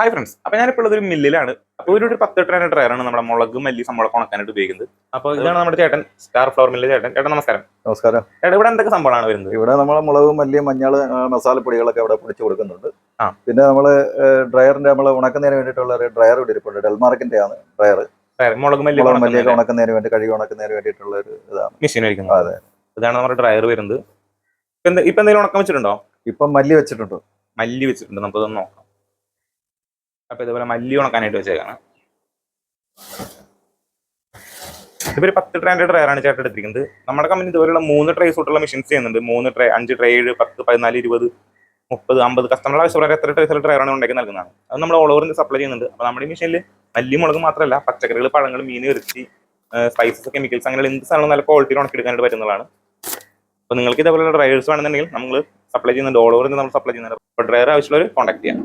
Hi friends അപ്പൊ ഞാനിപ്പോൾ ഒരു മില്ലിലാണ്. അപ്പോൾ ഒരു പത്ത് ട്രെയിൻ ഡ്രയറാണ് നമ്മുടെ മുളക് മല്ലി സമ്പളം ഉണക്കാനായിട്ട് ഉപയോഗിക്കുന്നത്. അപ്പോൾ ഇതാണ് നമ്മുടെ ചേട്ടൻ സ്റ്റാർ ഫ്ലവർ മില്ലിലെ ചേട്ടൻ. ചേട്ടൻ നമസ്കാരം. നമസ്കാരം. ചേട്ടാ ഇവിടെ എന്തൊക്കെ സംഭവമാണ് വരുന്നത്? ഇവിടെ നമ്മളെ മുളകും മല്ലിയും മഞ്ഞൾ മസാലപ്പൊടികളൊക്കെ ഇവിടെ പൊടിച്ചു കൊടുക്കുന്നുണ്ട്. ആ. പിന്നെ നമ്മൾ ഡ്രയറിന്റെ നമ്മൾ ഉണക്കുന്നതിന് വേണ്ടിയിട്ടുള്ള ഒരു ഡ്രയർ ഇവിടെ ഇരിപ്പുണ്ട്. ഡെൽമാർക്കിന്റെ ആണ് ഡ്രയർ മുളക് മല്ലി മുളക് മല്ലിയൊക്കെ ഉണക്കുന്നതിന് വേണ്ടി കഴുകി ഉണക്കുന്നതിന് വേണ്ടിയിട്ടുള്ള ഒരു ഇതാണ്. മെഷീൻ ആയിരിക്കുന്നത് അതെ. ഇതാണ് നമ്മുടെ ഡ്രയർ വരുന്നത്. ഇപ്പൊ എന്ത്- ഇപ്പൊ എന്തെങ്കിലും ഉണക്കം വെച്ചിട്ടുണ്ടോ? ഇപ്പം മല്ലി വെച്ചിട്ടുണ്ട്. മല്ലി വെച്ചിട്ടുണ്ട്. നമുക്കതൊന്ന് നോക്കാം. അപ്പൊ ഇതുപോലെ മല്ലി ഉണക്കാനായിട്ട് വെച്ചേക്കാണ്. ഇതൊരു പത്ത് ട്രയർ ആണ് ചേട്ടൻ എടുത്തിരിക്കുന്നത്. നമ്മുടെ കമ്പനി ഇതുപോലെയുള്ള മൂന്ന് ട്രേ സൂട്ടുള്ള മെഷീൻസ് ചെയ്യുന്നുണ്ട്. മൂന്ന് ട്രേ അഞ്ച് ട്രേ ഏഴ് പത്ത് പതിനാല് ഇരുപത് മുപ്പത് അമ്പത് കസ്റ്റമറുടെ ആവശ്യമുള്ള എത്ര ട്രേസിൽ ഡ്രയറാണ് ഉണ്ടാക്കി നൽകുന്നതാണ്. അത് നമ്മൾ ഓൾ ഓവർ സപ്ലൈ ചെയ്യുന്നുണ്ട്. അപ്പൊ നമ്മുടെ ഈ മെഷീനിൽ മല്ലി മുളക് മാത്രമല്ല പച്ചക്കറികൾ പഴങ്ങൾ മീൻ ഇറച്ചി സ്പൈസസ് കെമിക്കൽസ് അങ്ങനെ എന്ത് സാധനം നല്ല ക്വാളിറ്റിയിൽ ഉണക്കിയെടുക്കാനായിട്ട് പറ്റുന്നതാണ്. അപ്പോൾ നിങ്ങൾക്ക് ഇതേപോലെ ഡ്രൈവേഴ്സ് വേണമെന്നുണ്ടെങ്കിൽ നമ്മൾ സപ്ലൈ ചെയ്യുന്നുണ്ട്. ഓൾ ഓവർ നമ്മൾ സപ്ലൈ ചെയ്യുന്നുണ്ട്. അപ്പോൾ ഡ്രൈവർ ആവശ്യമുള്ളവർ കോൺടാക്ട് ചെയ്യാം.